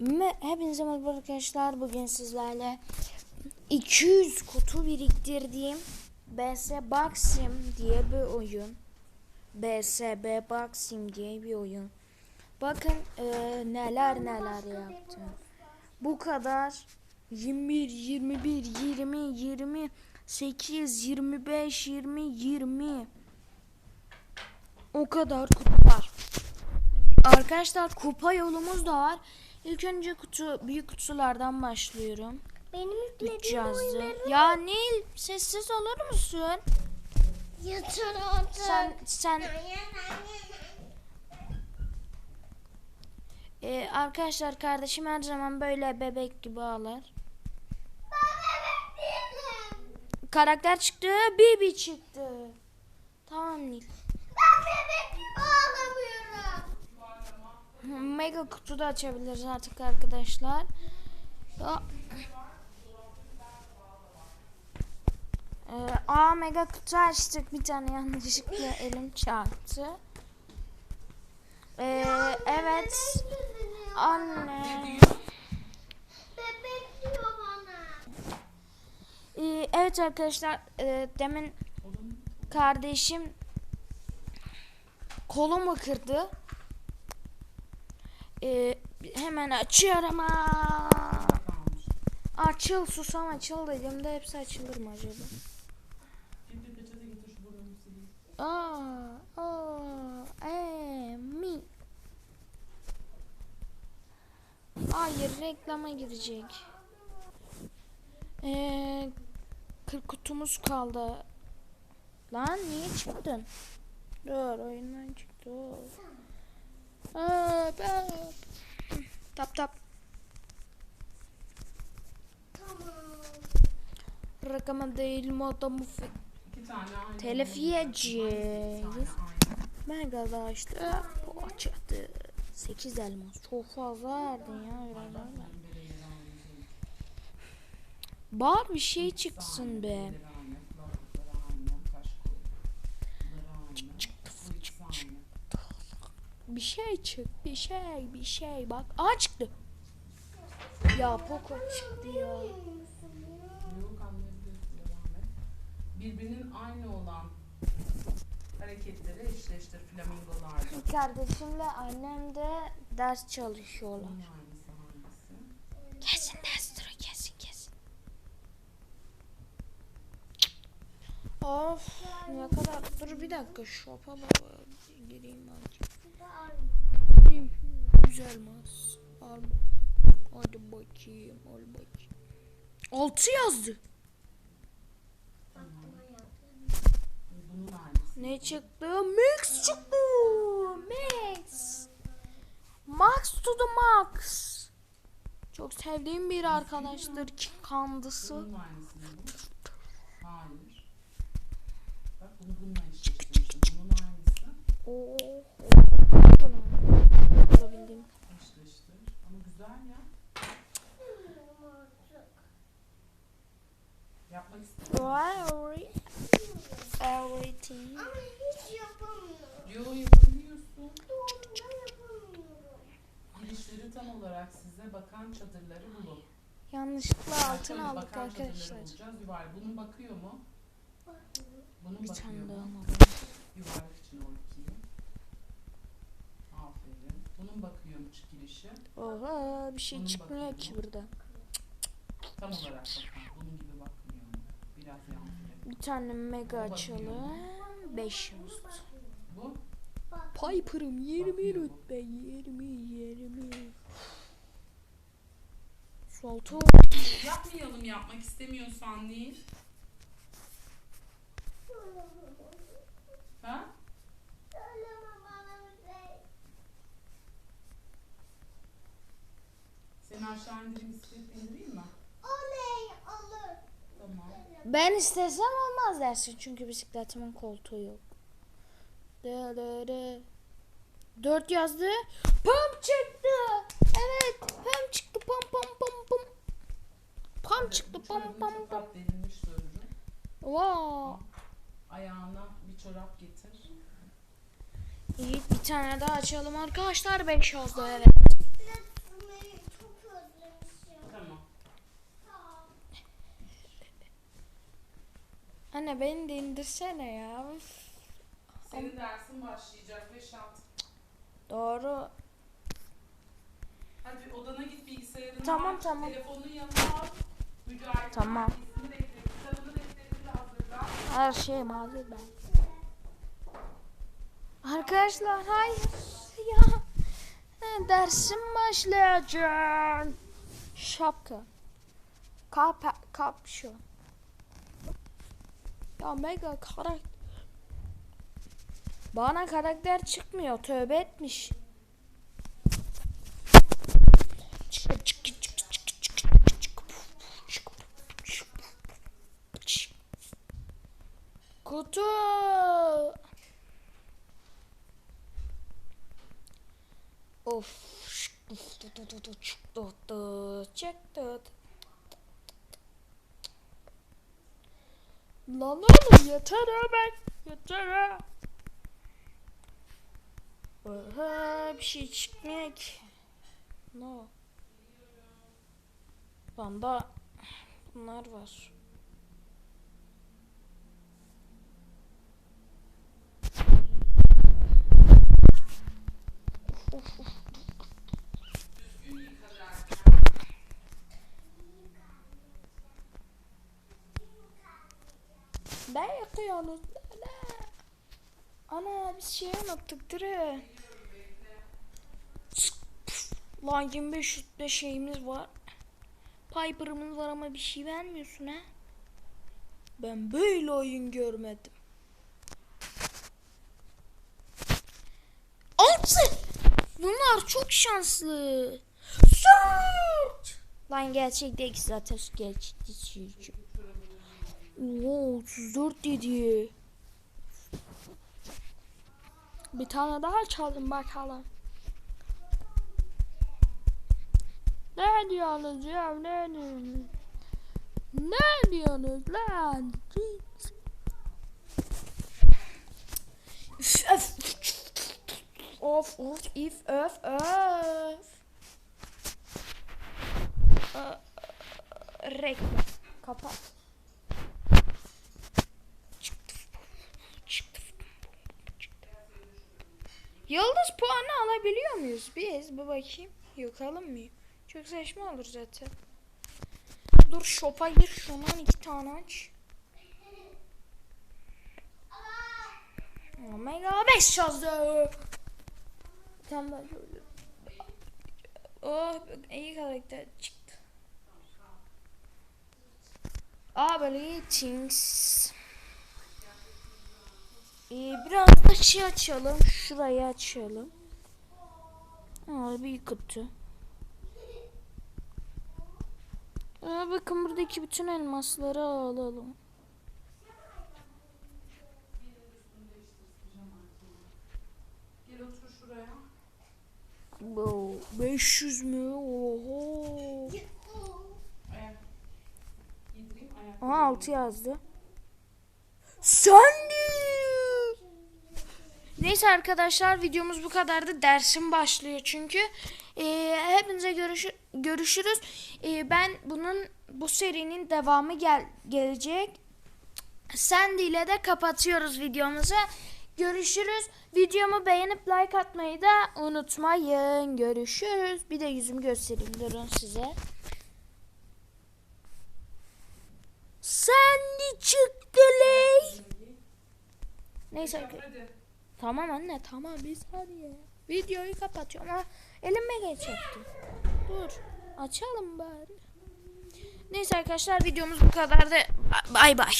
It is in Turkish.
Hepinize merhaba arkadaşlar. Bugün sizlerle 200 kutu biriktirdiğim BS Boxim diye bir oyun. BSB Boxim diye bir oyun. Bakın e, neler neler yaptım. Bu kadar 21, 21, 20, 20, 8, 25, 20, 20. O kadar kutu var. Arkadaşlar kupa yolumuz da var. İlk önce kutu büyük kutulardan başlıyorum. Benim yüklediğim oyunları Ya Nil sessiz olur musun? yeter artık. Sen sen Ee, arkadaşlar kardeşim her zaman böyle bebek gibi ağlar. Karakter çıktı, Bibi çıktı. Tamam Nil. Ben bebek gibi ağlamıyorum. Mega kutu da açabiliriz artık arkadaşlar. Ee, aa mega kutu açtık. Bir tane yanlışlıkla elim çarptı. Ee, evet. Anne. Ee, evet arkadaşlar. e, demin kardeşim kolumu kırdı. Ee, hemen açıyorum. Aa. Açıl susam açıl dediğimde hepsi açılır mı acaba? Aa, aa, e, mi. Hayır reklama girecek. Ee, kırk kutumuz kaldı. Lan niye çıktın? Dur oyundan çıktı. Ben... Tap tap. Tamam. Rakama değil fi- İki tane aynı. Tane aynı. Mega da işte çıktı. 8 elmas. Çok fazla verdin ya biraz bir şey çıksın be. Bir şey çık. Bir şey. Bir şey. Bak. Aa çıktı. Ya Poco çıktı ya. Birbirinin aynı olan hareketleri eşleştir flamingolarda. Kardeşimle annem de ders çalışıyorlar. Bunun aynısı hangisi? Kesin ders dur kesin kesin. Of ne kadar dur bir dakika shop'a gireyim azıcık. Güzel mas. Al. Hadi bakayım al bakayım. Altı yazdı. Ne çıktı? Max çıktı. Max. Max to the max. Çok sevdiğim bir arkadaştır ki kandısı. Bunun aynısı mı bu? Hayır. Bak bunu bununla eşleştirmişim. Bunun aynısı Oo. Olabildiğim eşleştir. Ama güzel ya. Yapmak istiyorum. Every, everything. Ama hiç yapamıyorum. Yo yapabiliyorsun. Girişleri tam olarak size bakan çadırları bulun. Yanlışlıkla altın Şöyle aldık bakan çadırları arkadaşlar. bulacağız. Yuvarlak. Bunun bakıyor mu? Bunun Bir tane daha mı? Yuvarlak için o ikiyi. Aferin. Bunun bakıyor mu çık girişi? Oha bir şey Bunun çıkmıyor bakıyor ki burada. Tam olarak bakan. Bunun gibi bakmıyor mu? Biraz yan Bir tane mega Bakıyor. açalım. 5 üst. Bu Piper'ım 20 Bakıyor bu. rütbe 20 20. Salto. yapmayalım yapmak istemiyorsan değil. Ha? Söyleme bana bir şey. İndireyim isteyip indireyim mi? Oley olur. Tamam. Ben istesem olmaz dersin çünkü bisikletimin koltuğu yok. De. 4 yazdı. Pump çıktı. Evet. Pump çıktı. Pump pump pump pump. Pump çıktı. Pump pump. çorap delinmiş. Wow. Ayağına bir çorap getir. İyi bir tane daha açalım arkadaşlar. 5 yazdı evet. Anne beni de indirsene ya. Üf. Senin dersin başlayacak ve şart. Doğru. Hadi odana git bilgisayarını Tamam, aç, tamam. Telefonunu yanına al. Mücahit Tamam. Kitabını hazırla. Her şey mavi ben. Arkadaşlar hayır ya. Ha, Dersim başlayacak. Şapka. Kap kap şu. Ya mega karakter. Bana karakter çıkmıyor. Tövbe etmiş. Kutu. Of. Çıktı. Lan oğlum yeter ha. Yeter ha. Bir şey çıkmıyor ki. No. Banda bunlar var. Ne yakıyorsunuz? Ne? Ana biz şey unuttuk dire. Lan 25 rütbe şeyimiz var. Piper'ımız var ama bir şey vermiyorsun ha. Ben böyle oyun görmedim. Altı! Bunlar çok şanslı. Sört! Lan gerçek ki zaten gerçekti çünkü. Oo 34 dedi. Bir tane daha çaldım bakalım. Ne diyorsunuz ya ne diyorsunuz? Ne diyorsunuz lan? Üf, öf. Of of if öf öf. Reklam. Kapat. Yıldız puanı alabiliyor muyuz biz? Bir bakayım. Yok alınmıyor. Çok saçma olur zaten. Dur shop'a gir şundan iki tane aç. Omega 5 yazdı. Tane daha şöyle. Oh iyi karakter çıktı. Abilities. Ee, biraz da şey açalım. Şurayı açalım. Aa, bir kutu. Aa, bakın buradaki bütün elmasları alalım. Wow, 500 mü? Oho. Aha 6 yazdı. Sandy. Neyse arkadaşlar videomuz bu kadardı. Dersim başlıyor çünkü. Ee, hepinize görüşü- görüşürüz. Ee, ben bunun bu serinin devamı gel gelecek. Sandy ile de kapatıyoruz videomuzu. Görüşürüz. Videomu beğenip like atmayı da unutmayın. Görüşürüz. Bir de yüzümü göstereyim durun size. Sandy çıktı ley. Neyse. Hadi. Tamam anne tamam bir saniye. Videoyu kapatıyorum ama elime geçecekti. Dur açalım bari. Neyse arkadaşlar videomuz bu kadardı. Bay bay.